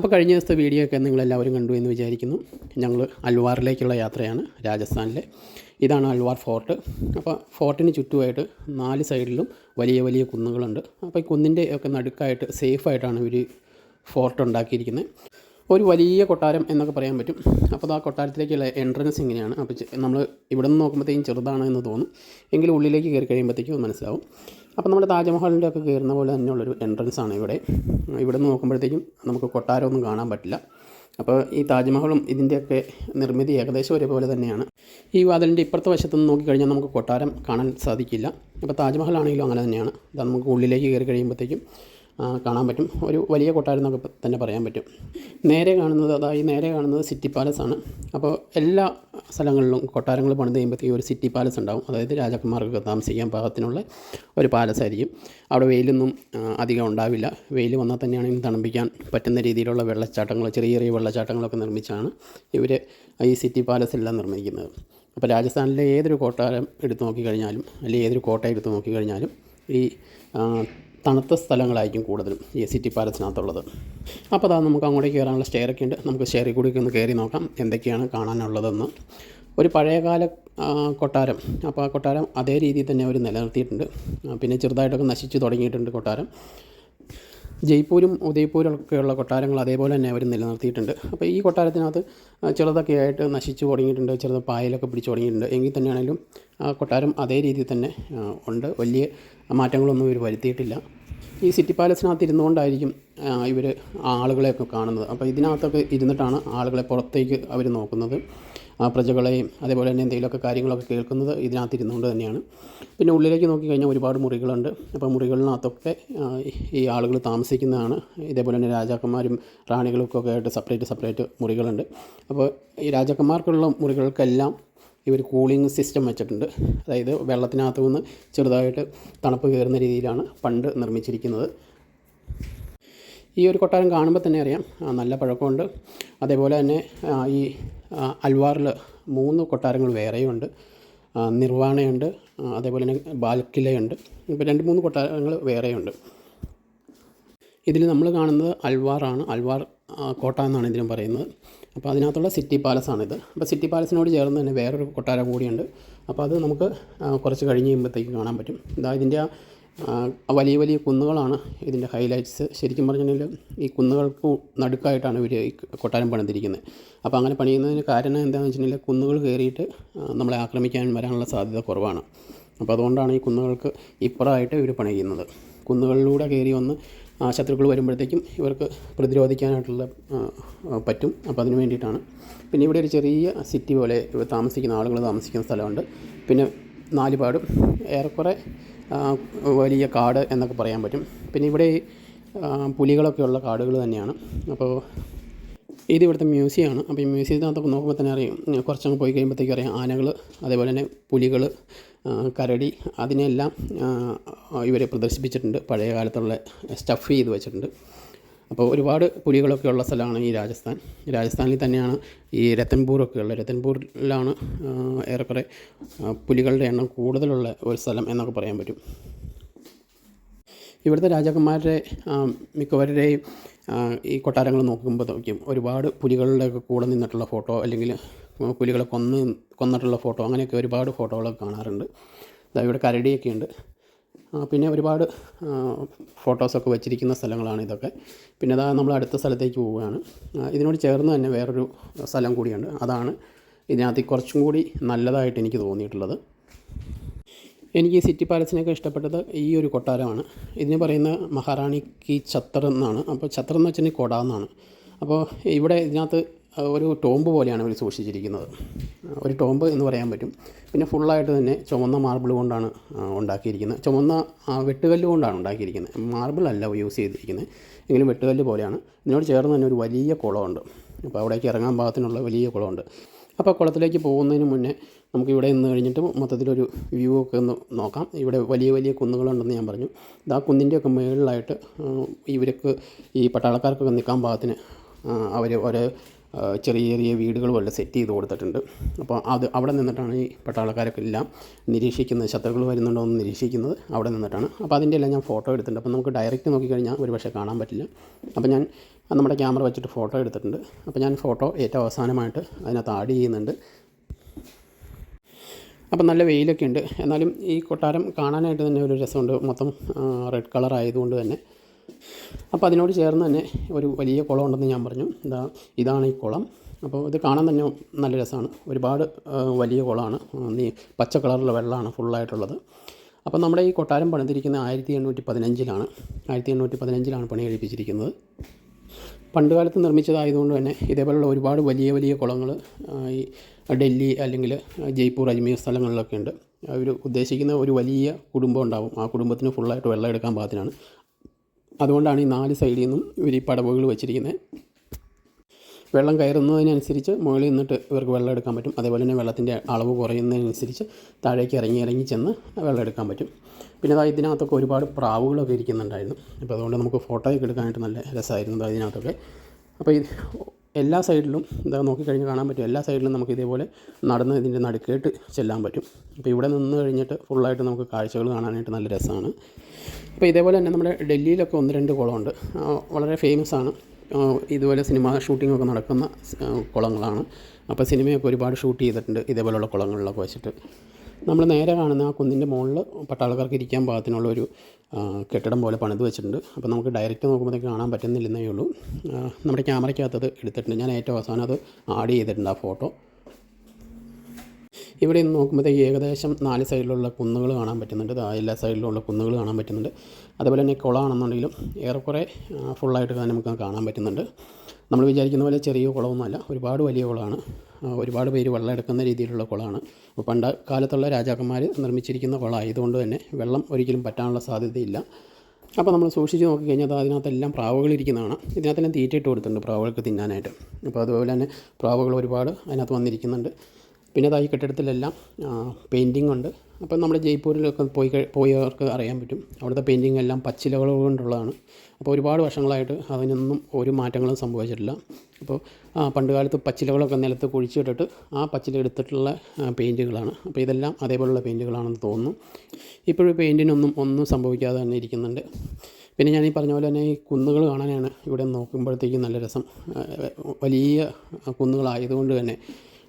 അപ്പോൾ കഴിഞ്ഞ ദിവസത്തെ വീഡിയോ ഒക്കെ നിങ്ങളെല്ലാവരും കണ്ടു എന്ന് വിചാരിക്കുന്നു. ഞങ്ങൾ അൽവാറിലേക്കുള്ള യാത്രയാണ് രാജസ്ഥാനിലെ. ഇതാണ് അൽവാർ ഫോർട്ട്. അപ്പോൾ ഫോർട്ടിന് ചുറ്റുമായിട്ട് നാല് സൈഡിലും വലിയ വലിയ കുന്നുകളുണ്ട്. അപ്പോൾ ഈ കുന്നിന്റെ ഒക്കെ നടുക്കായിട്ട് സേഫായിട്ടാണ് ഇവർ ഫോർട്ട് ഉണ്ടാക്കിയിരിക്കുന്നത്. ഒരു വലിയ കൊട്ടാരം എന്നൊക്കെ പറയാൻ പറ്റും. അപ്പോൾ ആ കൊട്ടാരത്തിലേക്കുള്ള എൻട്രൻസ് ഇങ്ങനെയാണ്. അപ്പോൾ നമ്മൾ ഇവിടെ നിന്ന് നോക്കുമ്പോഴത്തേക്കും ചെറുതാണ് എന്ന് തോന്നും. എങ്കിലും ഉള്ളിലേക്ക് കയറി കഴിയുമ്പോഴത്തേക്കും മനസ്സിലാവും. അപ്പോൾ നമ്മുടെ താജ്മഹലിന്റെ ഒക്കെ കയറുന്ന പോലെ തന്നെയുള്ളൊരു എൻട്രൻസ് ആണ് ഇവിടെ. ഇവിടെ നിന്ന് നോക്കുമ്പോഴത്തേക്കും നമുക്ക് കൊട്ടാരമൊന്നും കാണാൻ പറ്റില്ല. അപ്പോൾ ഈ താജ്മഹലും ഇതിന്റെയൊക്കെ നിർമ്മിതി ഏകദേശം ഒരേപോലെ തന്നെയാണ്. ഈ വാതിലിന്റെ ഇപ്പുറത്തെ വശത്ത് നിന്ന് നോക്കിക്കഴിഞ്ഞാൽ നമുക്ക് കൊട്ടാരം കാണാൻ സാധിക്കില്ല. അപ്പോൾ താജ്മഹലാണെങ്കിലും അങ്ങനെ തന്നെയാണ്. അത് നമുക്ക് ഉള്ളിലേക്ക് കയറി കഴിയുമ്പോഴത്തേക്കും കാണാൻ പറ്റും. ഒരു വലിയ കൊട്ടാരം എന്നൊക്കെ തന്നെ പറയാൻ പറ്റും. നേരെ കാണുന്നത് അതായത് നേരെ കാണുന്നത് സിറ്റി പാലസ് ആണ്. അപ്പോൾ എല്ലാ സ്ഥലങ്ങളിലും കൊട്ടാരങ്ങൾ പണിത് കഴിയുമ്പോഴത്തേക്കും ഒരു സിറ്റി പാലസ് ഉണ്ടാവും. അതായത് രാജാക്കന്മാർക്ക് താമസിക്കാൻ പാകത്തിനുള്ള ഒരു പാലസ് ആയിരിക്കും. അവിടെ വെയിലൊന്നും അധികം ഉണ്ടാവില്ല. വെയിൽ വന്നാൽ തന്നെയാണെങ്കിൽ തണുപ്പിക്കാൻ പറ്റുന്ന രീതിയിലുള്ള വെള്ളച്ചാട്ടങ്ങൾ ചെറിയ ചെറിയ വെള്ളച്ചാട്ടങ്ങളൊക്കെ നിർമ്മിച്ചാണ് ഇവർ ഈ സിറ്റി പാലസ് എല്ലാം നിർമ്മിക്കുന്നത്. അപ്പോൾ രാജസ്ഥാനിലെ ഏതൊരു കൊട്ടാരം എടുത്തു നോക്കിക്കഴിഞ്ഞാലും അല്ലെങ്കിൽ ഏതൊരു കോട്ട എടുത്തു നോക്കിക്കഴിഞ്ഞാലും ഈ തണുത്ത സ്ഥലങ്ങളായിരിക്കും കൂടുതലും ഈ സിറ്റി പാലസിനകത്തുള്ളത്. അപ്പോൾ അതാ നമുക്ക് അങ്ങോട്ടേക്ക് കയറാനുള്ള സ്റ്റെയറൊക്കെ ഉണ്ട്. നമുക്ക് സ്റ്റെയറിൽ കൂടി ഒന്ന് കയറി നോക്കാം എന്തൊക്കെയാണ് കാണാനുള്ളതെന്ന്. ഒരു പഴയകാല കൊട്ടാരം. അപ്പോൾ ആ കൊട്ടാരം അതേ രീതിയിൽ തന്നെ അവർ നിലനിർത്തിയിട്ടുണ്ട്. പിന്നെ ചെറുതായിട്ടൊക്കെ നശിച്ചു തുടങ്ങിയിട്ടുണ്ട് കൊട്ടാരം. ജയ്പൂരും ഉദയ്പൂരും ഒക്കെയുള്ള കൊട്ടാരങ്ങൾ അതേപോലെ തന്നെ അവർ നിലനിർത്തിയിട്ടുണ്ട്. അപ്പോൾ ഈ കൊട്ടാരത്തിനകത്ത് ചിലതൊക്കെ ആയിട്ട് നശിച്ചു തുടങ്ങിയിട്ടുണ്ട് ചിലത് പായലൊക്കെ പിടിച്ചു തുടങ്ങിയിട്ടുണ്ട്. എങ്കിൽ തന്നെയാണെങ്കിലും ആ കൊട്ടാരം അതേ രീതിയിൽ തന്നെ ഉണ്ട്. വലിയ മാറ്റങ്ങളൊന്നും ഇവർ വരുത്തിയിട്ടില്ല. ഈ സിറ്റി പാലസിനകത്ത് ഇരുന്നുകൊണ്ടായിരിക്കും ഇവർ ആളുകളെയൊക്കെ കാണുന്നത്. അപ്പോൾ ഇതിനകത്തൊക്കെ ഇരുന്നിട്ടാണ് ആളുകളെ പുറത്തേക്ക് അവർ നോക്കുന്നത്. ആ പ്രജകളെയും അതേപോലെ തന്നെ എന്തെങ്കിലുമൊക്കെ കാര്യങ്ങളൊക്കെ കേൾക്കുന്നത് ഇതിനകത്തിരുന്നുകൊണ്ട് തന്നെയാണ്. പിന്നെ ഉള്ളിലേക്ക് നോക്കിക്കഴിഞ്ഞാൽ ഒരുപാട് മുറികളുണ്ട്. അപ്പോൾ മുറികളിനകത്തൊക്കെ ഈ ആളുകൾ താമസിക്കുന്നതാണ്. ഇതേപോലെ തന്നെ രാജാക്കന്മാരും റാണികൾക്കൊക്കെ ആയിട്ട് സെപ്പറേറ്റ് സെപ്പറേറ്റ് മുറികളുണ്ട്. അപ്പോൾ ഈ രാജാക്കന്മാർക്കുള്ള മുറികൾക്കെല്ലാം ഇവർ കൂളിംഗ് സിസ്റ്റം വെച്ചിട്ടുണ്ട്. അതായത് വെള്ളത്തിനകത്തു നിന്ന് ചെറുതായിട്ട് തണുപ്പ് കയറുന്ന രീതിയിലാണ് പണ്ട് നിർമ്മിച്ചിരിക്കുന്നത്. ഈ ഒരു കൊട്ടാരം കാണുമ്പോൾ തന്നെ അറിയാം. നല്ല പഴക്കമുണ്ട്. അതേപോലെ തന്നെ ഈ അൽവാറിൽ മൂന്ന് കൊട്ടാരങ്ങൾ വേറെയുണ്ട്. നിർവാണയുണ്ട് അതേപോലെ തന്നെ ബാൽക്കിലയുണ്ട്. ഇപ്പോൾ രണ്ട് മൂന്ന് കൊട്ടാരങ്ങൾ വേറെയുണ്ട്. ഇതിൽ നമ്മൾ കാണുന്നത് അൽവാറാണ്. അൽവാർ കോട്ട എന്നാണ് ഇതിലും പറയുന്നത്. അപ്പോൾ അതിനകത്തുള്ള സിറ്റി പാലസാണിത്. അപ്പോൾ സിറ്റി പാലസിനോട് ചേർന്ന് തന്നെ വേറൊരു കൊട്ടാരം കൂടിയുണ്ട്. അപ്പോൾ അത് നമുക്ക് കുറച്ച് കഴിഞ്ഞ് കഴിയുമ്പോഴത്തേക്ക് കാണാൻ പറ്റും. ഇതാ ഇതിന്റെ ആ, വലിയ വലിയ കുന്നുകളാണ് ഇതിന്റെ ഹൈലൈറ്റ്സ്. ശരിക്കും പറഞ്ഞിട്ടുണ്ടെങ്കിൽ ഈ കുന്നുകൾക്ക് നടുക്കായിട്ടാണ് ഇവർ ഈ കൊട്ടാരം പണിതിരിക്കുന്നത്. അപ്പോൾ അങ്ങനെ പണിയുന്നതിന് കാരണം എന്താണെന്ന് വെച്ചിട്ടുണ്ടെങ്കിൽ കുന്നുകൾ കയറിയിട്ട് നമ്മളെ ആക്രമിക്കാൻ വരാനുള്ള സാധ്യത കുറവാണ്. അപ്പോൾ അതുകൊണ്ടാണ് ഈ കുന്നുകൾക്ക് ഇപ്പുറമായിട്ട് ഇവർ പണിയുന്നത്. കുന്നുകളിലൂടെ കയറി വന്ന് ശത്രുക്കൾ വരുമ്പോഴത്തേക്കും ഇവർക്ക് പ്രതിരോധിക്കാനായിട്ടുള്ള പറ്റും. അപ്പോൾ അതിന് വേണ്ടിയിട്ടാണ്. പിന്നെ ഇവിടെ ഒരു ചെറിയ സിറ്റി പോലെ താമസിക്കുന്ന ആളുകൾ താമസിക്കുന്ന സ്ഥലമുണ്ട്. പിന്നെ നാലുപാടും. ഏറെക്കുറെ വലിയ കാട് എന്നൊക്കെ പറയാൻ പറ്റും. പിന്നെ ഇവിടെ പുലികളൊക്കെയുള്ള കാടുകൾ തന്നെയാണ്. അപ്പോൾ ഇത് ഇവിടുത്തെ മ്യൂസിയമാണ് അപ്പോൾ ഈ മ്യൂസിയത്തിനകത്തൊക്കെ നോക്കുമ്പോൾ തന്നെ അറിയാം. കുറച്ചങ്ങ് പോയി കഴിയുമ്പോഴത്തേക്കും അറിയാം ആനകൾ അതേപോലെ തന്നെ പുലികൾ കരടി അതിനെല്ലാം ഇവരെ പ്രദർശിപ്പിച്ചിട്ടുണ്ട്. പഴയ കാലത്തുള്ള സ്റ്റഫ് ചെയ്ത് വെച്ചിട്ടുണ്ട്. അപ്പോൾ ഒരുപാട് പുലികളൊക്കെ ഉള്ള സ്ഥലമാണ് ഈ രാജസ്ഥാൻ. രാജസ്ഥാനിൽ തന്നെയാണ് ഈ രത്തൻപൂരൊക്കെ ഉള്ളത്. രത്തൻപൂരിലാണ് ഏറെക്കുറെ പുലികളുടെ എണ്ണം കൂടുതലുള്ള ഒരു സ്ഥലം എന്നൊക്കെ പറയാൻ പറ്റും. ഇവിടുത്തെ രാജാക്കന്മാരുടെ മിക്കവരുടെയും ഈ കൊട്ടാരങ്ങൾ നോക്കുമ്പോഴത്തേക്കും ഒരുപാട് പുലികളുടെ കൂടെ നിന്നിട്ടുള്ള ഫോട്ടോ അല്ലെങ്കിൽ പുലികളെ കൊന്ന് കൊന്നിട്ടുള്ള ഫോട്ടോ അങ്ങനെയൊക്കെ ഒരുപാട് ഫോട്ടോകളൊക്കെ കാണാറുണ്ട്. ഇവിടെ കരടിയൊക്കെ ഉണ്ട് പിന്നെ ഒരുപാട് ഫോട്ടോസൊക്കെ വെച്ചിരിക്കുന്ന സ്ഥലങ്ങളാണ് ഇതൊക്കെ. പിന്നെ അതാ നമ്മൾ അടുത്ത സ്ഥലത്തേക്ക് പോവുകയാണ്. ഇതിനോട് ചേർന്ന് തന്നെ വേറൊരു സ്ഥലം കൂടിയുണ്ട്. അതാണ് ഇതിനകത്ത് കുറച്ചും കൂടി നല്ലതായിട്ട് എനിക്ക് തോന്നിയിട്ടുള്ളത്. എനിക്ക് ഈ സിറ്റി പാലസിനൊക്കെ ഇഷ്ടപ്പെട്ടത് ഈ ഒരു കൊട്ടാരമാണ്. ഇതിന് പറയുന്ന മഹാറാണി കി ഛത്തർ എന്നാണ്. അപ്പോൾ ഛത്തർ എന്ന് വെച്ചിട്ടുണ്ടെങ്കിൽ കൊട എന്നാണ്. അപ്പോൾ ഇവിടെ ഇതിനകത്ത് ഒരു ടോംബ് പോലെയാണ് ഇവർ സൂക്ഷിച്ചിരിക്കുന്നത്. ഒരു ടോംബ് എന്ന് പറയാൻ പറ്റും. പിന്നെ ഫുള്ളായിട്ട് തന്നെ ചുമന്ന മാർബിൾ കൊണ്ടാണ് ഉണ്ടാക്കിയിരിക്കുന്നത്. ചുമന്ന വെട്ടുകല്ല് കൊണ്ടാണ് ഉണ്ടാക്കിയിരിക്കുന്നത്. മാർബിൾ അല്ല യൂസ് ചെയ്തിരിക്കുന്നത്. എങ്കിലും വെട്ടുകല്ല് പോലെയാണ്. ഇതിനോട് ചേർന്ന് തന്നെ ഒരു വലിയ കുളമുണ്ട്. അപ്പോൾ അവിടേക്ക് ഇറങ്ങാൻ പാകത്തിനുള്ള വലിയ കുളമുണ്ട്. അപ്പോൾ കുളത്തിലേക്ക് പോകുന്നതിന് മുന്നേ നമുക്ക് ഇവിടെ നിന്ന് കഴിഞ്ഞിട്ട് മൊത്തത്തിലൊരു വ്യൂ ഒക്കെ ഒന്ന് നോക്കാം. ഇവിടെ വലിയ വലിയ കുന്നുകളുണ്ടെന്ന് ഞാൻ പറഞ്ഞു. ഇത് ആ കുന്നിന്റെയൊക്കെ മുകളിലായിട്ട് ഇവർക്ക് ഈ പട്ടാളക്കാർക്കൊക്കെ നിൽക്കാൻ പാകത്തിന് അവർ ആ, ചെറിയ ചെറിയ വീടുകൾ പോലെ സെറ്റ് ചെയ്ത് കൊടുത്തിട്ടുണ്ട്. അപ്പോൾ അത് അവിടെ നിന്നിട്ടാണ് ഈ പട്ടാളക്കാരൊക്കെ എല്ലാം നിരീക്ഷിക്കുന്നത്. ശത്രുക്കൾ വരുന്നുണ്ടോ എന്ന് നിരീക്ഷിക്കുന്നത് അവിടെ നിന്നിട്ടാണ്. അപ്പോൾ അതിന്റെ എല്ലാം ഞാൻ ഫോട്ടോ എടുത്തിട്ടുണ്ട്. അപ്പോൾ നമുക്ക് ഡയറക്റ്റ് നോക്കിക്കഴിഞ്ഞാൽ ഒരു പക്ഷേ കാണാൻ പറ്റില്ല. അപ്പോൾ ഞാൻ നമ്മുടെ ക്യാമറ വെച്ചിട്ട് ഫോട്ടോ എടുത്തിട്ടുണ്ട്. അപ്പോൾ ഞാൻ ഫോട്ടോ ഏറ്റവും അവസാനമായിട്ട് അതിനകത്ത് ആഡ് ചെയ്യുന്നുണ്ട്. അപ്പം നല്ല വെയിലൊക്കെ ഉണ്ട്. എന്നാലും ഈ കൊട്ടാരം കാണാനായിട്ട് തന്നെ ഒരു രസമുണ്ട്. മൊത്തം റെഡ് കളർ ആയതുകൊണ്ട് തന്നെ. അപ്പോൾ അതിനോട് ചേർന്ന് തന്നെ ഒരു വലിയ കുളം ഉണ്ടെന്ന് ഞാൻ പറഞ്ഞു. ഇതാ ഇതാണ് ഈ കുളം. അപ്പോൾ ഇത് കാണാൻ തന്നെ നല്ല രസമാണ്. ഒരുപാട് വലിയ കുളമാണ്. നീ പച്ച കളറിലുള്ള വെള്ളമാണ് ഫുള്ളായിട്ടുള്ളത്. അപ്പോൾ നമ്മുടെ ഈ കൊട്ടാരം പണിതിരിക്കുന്ന ആയിരത്തി എണ്ണൂറ്റി പതിനഞ്ചിലാണ് ആയിരത്തി എണ്ണൂറ്റി പതിനഞ്ചിലാണ് പണി കഴിപ്പിച്ചിരിക്കുന്നത്. പണ്ടുകാലത്ത് നിർമ്മിച്ചതായതുകൊണ്ട് തന്നെ ഇതേപോലുള്ള ഒരുപാട് വലിയ വലിയ കുളങ്ങൾ ഈ ഡൽഹി അല്ലെങ്കിൽ ജയ്പൂർ അജ്മീർ സ്ഥലങ്ങളിലൊക്കെ ഉണ്ട്. അവർ ഉദ്ദേശിക്കുന്ന ഒരു വലിയ കുടുംബം ഉണ്ടാവും. ആ കുടുംബത്തിന് ഫുള്ളായിട്ട് വെള്ളം എടുക്കാൻ പാകത്തിനാണ്. അതുകൊണ്ടാണ് ഈ നാല് സൈഡിൽ നിന്നും ഇവർ ഈ പടവുകൾ വെച്ചിരിക്കുന്നത്. വെള്ളം കയറുന്നതിനനുസരിച്ച് മുകളിൽ നിന്നിട്ട് ഇവർക്ക് വെള്ളം എടുക്കാൻ പറ്റും. അതേപോലെ തന്നെ വെള്ളത്തിന്റെ അളവ് കുറയുന്നതിനനുസരിച്ച് താഴേക്ക് ഇറങ്ങി ഇറങ്ങി ചെന്ന് വെള്ളം എടുക്കാൻ പറ്റും. പിന്നെ അതായത് ഇതിനകത്തൊക്കെ ഒരുപാട് പ്രാവുകളൊക്കെ ഇരിക്കുന്നുണ്ടായിരുന്നു. അപ്പോൾ അതുകൊണ്ട് നമുക്ക് ഫോട്ടോയൊക്കെ എടുക്കാനായിട്ട് നല്ല രസമായിരുന്നു അതായത് ഇതിനകത്തൊക്കെ. അപ്പോൾ ഇത് എല്ലാ സൈഡിലും ഇതാ നോക്കിക്കഴിഞ്ഞ് കാണാൻ പറ്റും. എല്ലാ സൈഡിലും നമുക്ക് ഇതേപോലെ നടന്ന് ഇതിന്റെ നടുക്കേട്ട് ചെല്ലാൻ പറ്റും. അപ്പോൾ ഇവിടെ നിന്ന് കഴിഞ്ഞിട്ട് ഫുള്ളായിട്ട് നമുക്ക് കാഴ്ചകൾ കാണാനായിട്ട് നല്ല രസമാണ്. അപ്പോൾ ഇതേപോലെ തന്നെ നമ്മുടെ ഡൽഹിയിലൊക്കെ ഒന്ന് രണ്ട് കുളമുണ്ട്. വളരെ ഫേമസ് ആണ്. ഇതുപോലെ സിനിമ ഷൂട്ടിംഗ് ഒക്കെ നടക്കുന്ന കുളങ്ങളാണ്. അപ്പോൾ സിനിമയൊക്കെ ഒരുപാട് ഷൂട്ട് ചെയ്തിട്ടുണ്ട് ഇതേപോലെയുള്ള കുളങ്ങളിലൊക്കെ വെച്ചിട്ട്. നമ്മൾ നേരെ കാണുന്ന ആ കുന്നിന്റെ മുകളിൽ പട്ടാളക്കാർക്ക് ഇരിക്കാൻ പാകത്തിനുള്ള ഒരു കെട്ടിടം പോലെ പണിത് വെച്ചിട്ടുണ്ട്. അപ്പോൾ നമുക്ക് ഡയറക്റ്റ് നോക്കുമ്പോഴത്തേക്ക് കാണാൻ പറ്റുന്നില്ലെന്നേ ഉള്ളൂ. നമ്മുടെ ക്യാമറയ്ക്കകത്തത് എടുത്തിട്ടുണ്ട്. ഞാൻ ഏറ്റവും അവസാനം അത് ആഡ് ചെയ്തിട്ടുണ്ട് ആ ഫോട്ടോ. ഇവിടെ നിന്ന് നോക്കുമ്പോഴത്തേക്ക് ഏകദേശം നാല് സൈഡിലുള്ള കുന്നുകൾ കാണാൻ പറ്റുന്നുണ്ട്. എല്ലാ സൈഡിലുള്ള കുന്നുകൾ കാണാൻ പറ്റുന്നുണ്ട്. അതുപോലെ തന്നെ കുളമാണെന്നുണ്ടെങ്കിലും ഏറെക്കുറെ ഫുള്ളായിട്ട് നമുക്ക് കാണാൻ പറ്റുന്നുണ്ട്. നമ്മൾ വിചാരിക്കുന്ന പോലെ ചെറിയ കുളമൊന്നുമല്ല. ഒരുപാട് വലിയ കുളമാണ്. ഒരുപാട് പേര് വെള്ളം എടുക്കുന്ന രീതിയിലുള്ള കുളമാണ്. അപ്പോൾ പണ്ട് കാലത്തുള്ള രാജാക്കന്മാർ നിർമ്മിച്ചിരിക്കുന്ന കുളമായതുകൊണ്ട് തന്നെ വെള്ളം ഒരിക്കലും പറ്റാനുള്ള സാധ്യതയില്ല. അപ്പോൾ നമ്മൾ സൂക്ഷിച്ച് നോക്കിക്കഴിഞ്ഞാൽ അത് അതിനകത്തെല്ലാം പ്രാവുകൾ ഇരിക്കുന്നതാണ്. ഇതിനകത്തെല്ലാം തീറ്റ ഇട്ട് കൊടുത്തിട്ടുണ്ട് പ്രാവുകൾക്ക് തിന്നാനായിട്ട്. അപ്പോൾ അതുപോലെ തന്നെ പ്രാവുകൾ ഒരുപാട് അതിനകത്ത് വന്നിരിക്കുന്നുണ്ട്. പിന്നെ അതാ ഈ കെട്ടിടത്തിലെല്ലാം പെയിന്റിംഗ് ഉണ്ട്. അപ്പം നമ്മൾ ജയ്പൂരിലൊക്കെ പോയി പോയവർക്ക് അറിയാൻ പറ്റും. അവിടുത്തെ പെയിന്റിംഗ് എല്ലാം പച്ചിലകൾ കൊണ്ടുള്ളതാണ്. അപ്പോൾ ഒരുപാട് വർഷങ്ങളായിട്ട് അതിനൊന്നും ഒരു മാറ്റങ്ങളും സംഭവിച്ചിട്ടില്ല. അപ്പോൾ പണ്ട് കാലത്ത് പച്ചിലകളൊക്കെ നിലത്ത് കുഴിച്ചിട്ടിട്ട് ആ പച്ചില എടുത്തിട്ടുള്ള പെയിന്റുകളാണ് അപ്പോൾ ഇതെല്ലാം അതേപോലുള്ള പെയിന്റുകളാണെന്ന് തോന്നുന്നു. ഇപ്പോഴും പെയിന്റിനൊന്നും ഒന്നും സംഭവിക്കാതെ തന്നെ ഇരിക്കുന്നുണ്ട്. പിന്നെ ഞാൻ ഈ പറഞ്ഞ പോലെ തന്നെ ഈ കുന്നുകൾ കാണാനാണ് ഇവിടെ നോക്കുമ്പോഴത്തേക്കും നല്ല രസം. വലിയ കുന്നുകളായതുകൊണ്ട് തന്നെ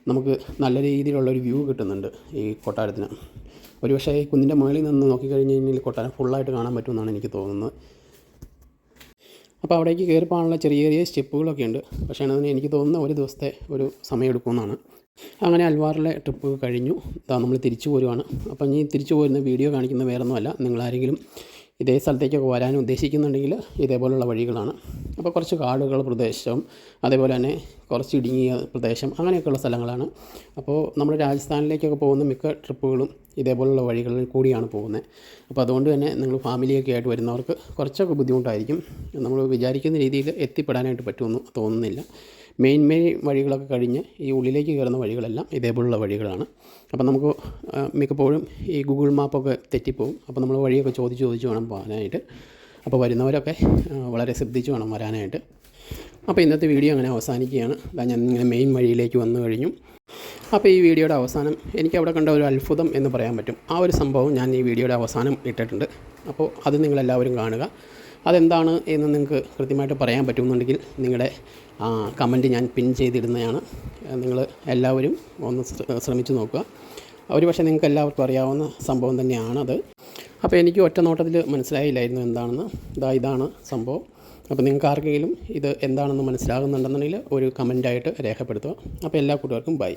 നമുക്ക് നല്ല രീതിയിലുള്ള ഒരു വ്യൂ കിട്ടുന്നുണ്ട് ഈ കൊട്ടാരത്തിന്. ഒരു പക്ഷേ ഈ കുന്നിന്റെ മുകളിൽ നിന്ന് നോക്കിക്കഴിഞ്ഞ് കഴിഞ്ഞാൽ കൊട്ടാരം ഫുള്ളായിട്ട് കാണാൻ പറ്റുമെന്നാണ് എനിക്ക് തോന്നുന്നത്. അപ്പോൾ അവിടേക്ക് കയറിപ്പോകാനുള്ള ചെറിയ ചെറിയ സ്റ്റെപ്പുകളൊക്കെ ഉണ്ട്. പക്ഷേ അതിന് എനിക്ക് തോന്നുന്ന ഒരു ദിവസത്തെ ഒരു സമയം എടുക്കുമെന്നാണ് അങ്ങനെ അൽവാറിലെ ട്രിപ്പ് കഴിഞ്ഞു. ഇതാ നമ്മൾ തിരിച്ചു പോരുവാണ്. അപ്പം ഇനി തിരിച്ചു പോരുന്ന വീഡിയോ കാണിക്കുന്ന വേറൊന്നുമല്ല. നിങ്ങളാരെങ്കിലും ഇതേ സ്ഥലത്തേക്കൊക്കെ വരാൻ ഉദ്ദേശിക്കുന്നുണ്ടെങ്കിൽ ഇതേപോലുള്ള വഴികളാണ്. അപ്പോൾ കുറച്ച് കാടുകൾ പ്രദേശം അതേപോലെ തന്നെ കുറച്ച് ഇടുങ്ങിയ പ്രദേശം അങ്ങനെയൊക്കെയുള്ള സ്ഥലങ്ങളാണ്. അപ്പോൾ നമ്മൾ രാജസ്ഥാനിലേക്കൊക്കെ പോകുന്ന മിക്ക ട്രിപ്പുകളും ഇതേപോലുള്ള വഴികളിൽ കൂടിയാണ് പോകുന്നത്. അപ്പോൾ അതുകൊണ്ട് തന്നെ നിങ്ങൾ ഫാമിലിയൊക്കെ ആയിട്ട് വരുന്നവർക്ക് കുറച്ചൊക്കെ ബുദ്ധിമുട്ടായിരിക്കും. നമ്മൾ വിചാരിക്കുന്ന രീതിയിൽ എത്തിപ്പെടാനായിട്ട് പറ്റുമെന്ന് തോന്നുന്നില്ല. മെയിൻ മെയിൻ വഴികളൊക്കെ കഴിഞ്ഞ് ഈ ഉള്ളിലേക്ക് കയറുന്ന വഴികളെല്ലാം ഇതേപോലുള്ള വഴികളാണ്. അപ്പോൾ നമുക്ക് മിക്കപ്പോഴും ഈ ഗൂഗിൾ മാപ്പൊക്കെ തെറ്റിപ്പോവും. അപ്പോൾ നമ്മൾ വഴിയൊക്കെ ചോദിച്ച് ചോദിച്ച് വേണം പോകാനായിട്ട്. അപ്പോൾ വരുന്നവരൊക്കെ വളരെ ശ്രദ്ധിച്ച് വേണം വരാനായിട്ട്. അപ്പോൾ ഇന്നത്തെ വീഡിയോ അങ്ങനെ അവസാനിക്കുകയാണ്. അതാ ഞാൻ ഇങ്ങനെ മെയിൻ വഴിയിലേക്ക് വന്നു കഴിഞ്ഞു. അപ്പോൾ ഈ വീഡിയോയുടെ അവസാനം എനിക്ക് അവിടെ കണ്ട ഒരു അത്ഭുതം എന്ന് പറയാൻ പറ്റും. ആ ഒരു സംഭവം ഞാൻ ഈ വീഡിയോയുടെ അവസാനം ഇട്ടിട്ടുണ്ട്. അപ്പോൾ അത് നിങ്ങളെല്ലാവരും കാണുക. അതെന്താണ് എന്ന് നിങ്ങൾക്ക് കൃത്യമായിട്ട് പറയാൻ പറ്റുമെന്നുണ്ടെങ്കിൽ നിങ്ങളുടെ കമന്റ് ഞാൻ പിൻ ചെയ്തിടുന്നതാണ്. നിങ്ങൾ എല്ലാവരും ഒന്ന് ശ്രമിച്ചു നോക്കുക. ഒരു പക്ഷേ നിങ്ങൾക്ക് എല്ലാവർക്കും അറിയാവുന്ന സംഭവം തന്നെയാണത്. അപ്പോൾ എനിക്ക് ഒറ്റ നോട്ടത്തിൽ മനസ്സിലായില്ലായിരുന്നു എന്താണെന്ന്. ഇതാ ഇതാണ് സംഭവം. അപ്പോൾ നിങ്ങൾക്ക് ആർക്കെങ്കിലും ഇത് എന്താണെന്ന് മനസ്സിലാകുന്നുണ്ടെന്നുണ്ടെങ്കിൽ ഒരു കമന്റായിട്ട് രേഖപ്പെടുത്തുക. അപ്പോൾ എല്ലാ കൂട്ടുകാർക്കും ബൈ